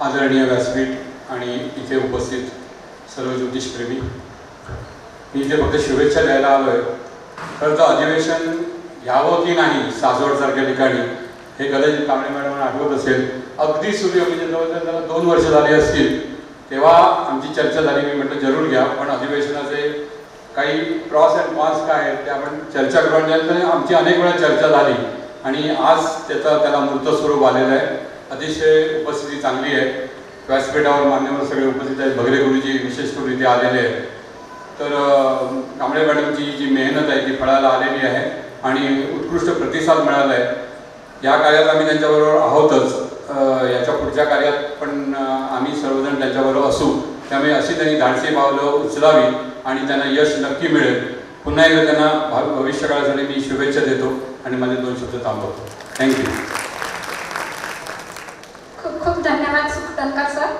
आदरणीय व्यासपीठ आणि इथे उपस्थित सर्व ज्योतिषप्रेमी. मी इथे फक्त शुभेच्छा द्यायला आलो आहे खरं तर अधिवेशन घ्यावं की नाही सासवडसारख्या ठिकाणी हे कदाचित कांबळे मॅडमांना आठवत असेल. अगदी सूर्य म्हणजे जवळजवळ त्याला दोन वर्ष झाली असतील. तेव्हा आमची चर्चा झाली मी म्हटलं जरूर घ्या पण अधिवेशनाचे काही प्रॉस अँड कॉन्स काय आहेत ते आपण चर्चा करून आणि आमची अनेक वेळा चर्चा झाली. आणि आज त्याचा त्याला मूर्त स्वरूप आलेलं आहे. अतिशय उपस्थिती चांगली आहे. व्यासपीठावर मान्यवर सगळे उपस्थित आहेत. भगरे गुरुजी विशेष करून इथे आलेले आहेत. तर कांबळे मॅडमची जी मेहनत आहे ती फळाला आलेली आहे आणि उत्कृष्ट प्रतिसाद मिळाला आहे या कार्यात आम्ही त्यांच्याबरोबर आहोतच. याच्या पुढच्या कार्यात पण आम्ही सर्वजण त्यांच्याबरोबर असू. त्यामुळे अशी त्यांनी धाडसी पावलं उचलावी आणि त्यांना यश नक्की मिळेल. पुन्हा एकदा त्यांना भा- भविष्यकाळासाठी मी शुभेच्छा देतो आणि माझे दोन शब्द थांबवतो. थँक्यू खूप खूप धन्यवाद सर.